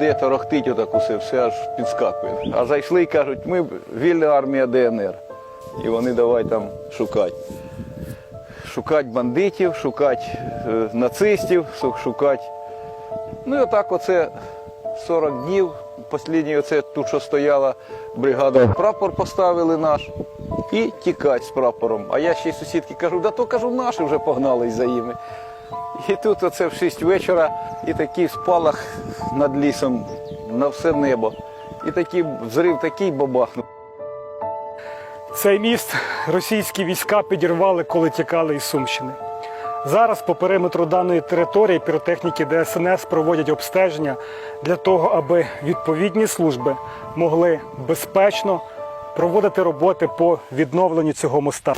гуде, торохтить отак усе, все аж підскакує. А зайшли і кажуть, ми вільна армія ДНР. І вони давай там шукати. Шукати бандитів, шукати е, нацистів, шу- шукати. Ну і отак оце 40 днів. Послідній оце тут, що стояла бригада, прапор поставили наш і тікать з прапором. А я ще й сусідки кажу, да то кажу, наші вже погнались за ними. І тут оце в 6 вечора, і такий спалах над лісом на все небо. І такий взрив такий бабахнув. Цей міст російські війська підірвали, коли тікали із Сумщини. Зараз по периметру даної території піротехніки ДСНС проводять обстеження для того, аби відповідні служби могли безпечно проводити роботи по відновленню цього моста.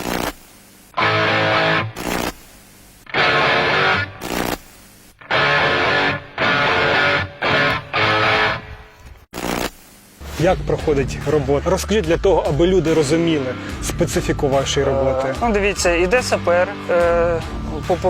Як проходить робота? Розкажіть для того, аби люди розуміли специфіку вашої роботи. Ну, дивіться, іде сапер е,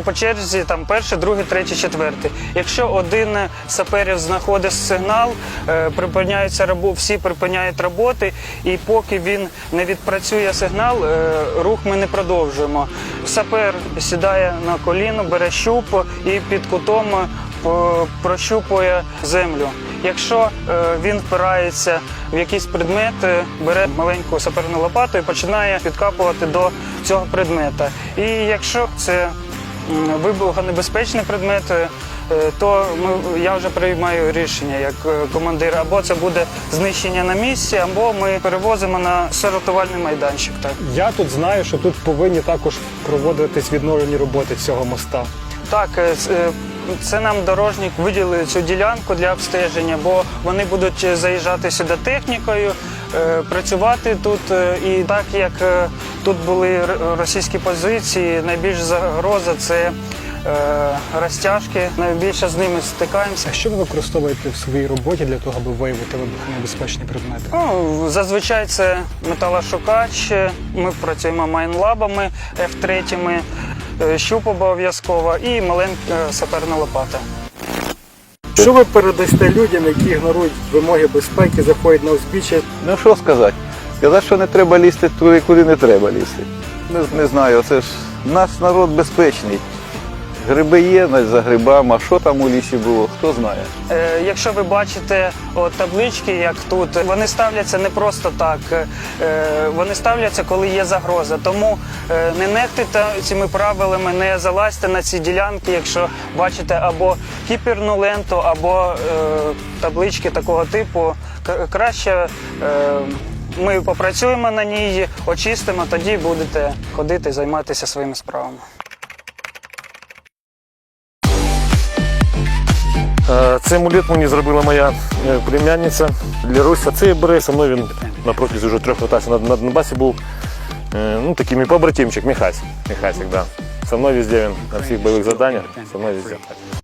по, черзі, там перший, другий, третій, четвертий. Якщо один саперів знаходить сигнал, е, припиняються всі припиняють роботи, і поки він не відпрацює сигнал, е, рух ми не продовжуємо. Сапер сідає на коліно, бере щуп і під кутом е, прощупує землю. Якщо е, він впирається в якийсь предмет, е, бере маленьку саперну лопату і починає підкапувати до цього предмета. І якщо це вибухонебезпечний предмет, е, то ми, я вже приймаю рішення як е, командир, або це буде знищення на місці, або ми перевозимо на сортувальний майданчик. Так. Я тут знаю, що тут повинні також проводитись відновлені роботи цього моста. Так, е, е, це нам дорожник виділив цю ділянку для обстеження, бо вони будуть е, заїжджати сюди технікою, працювати тут. І так як тут були російські позиції, найбільш загроза це розтяжки. Найбільше з ними стикаємося. А що ви використовуєте в своїй роботі для того, аби виявити вибухонебезпечні предмети? Ну, зазвичай це металошукач. Ми працюємо майнлабами F3, е, щуп обов'язково і маленька саперна лопата. Що ви передасте людям, які ігнорують вимоги безпеки, заходять на узбіччя? Ну що сказати? Сказати, що не треба лізти туди, куди не треба лізти. Не, не знаю, це ж наш народ безпечний. Гриби є за грибами, а що там у лісі було, хто знає. Е, Якщо ви бачите от, таблички, як тут, вони ставляться не просто так, е, вони ставляться, коли є загроза. Тому е, не нехтуйте цими правилами, не залазьте на ці ділянки, якщо бачите або кіперну ленту, або е, таблички такого типу. Краще е, ми попрацюємо на ній, очистимо, тоді будете ходити, займатися своїми справами. Цей амулет мені зробила моя е, племянниця Ліруся. Це бере со мною він на протязі вже трьох ротацій на, на Донбасі був. Е, Ну, такий мій побратимчик, Міхась. Міхасик, да. Со мною везде він на всіх бойових завданнях, со мною везде.